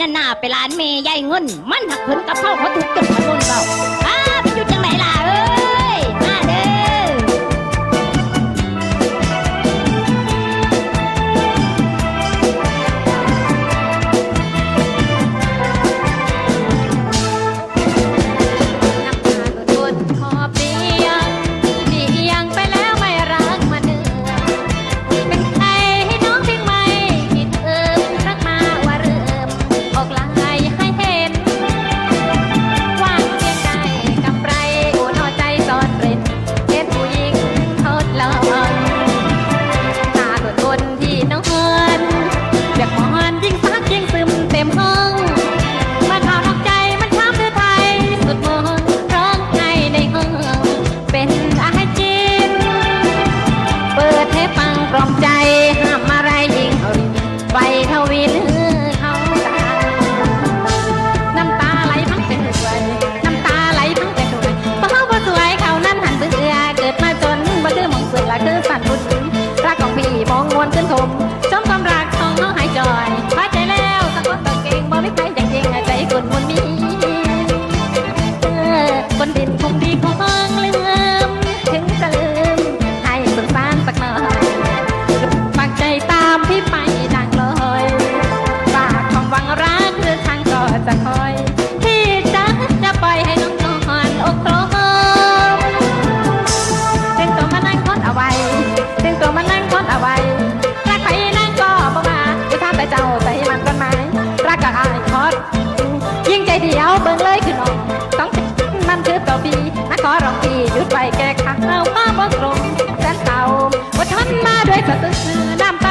น่หน้าไปร้านเมย์ใหญ่เงิน มันหักเพิ่นกับเผาเขาถูกจุดขบวนเบา วนขึ้นถม เดียวเบิ่งเลยคือน้องต้องมันคือเก่าปีนักขอรองปีหยุดไปแก้ค่ะเอามาบ่ตรงแสนเต่าอดทนมาด้วยสะตื้อน้ำตา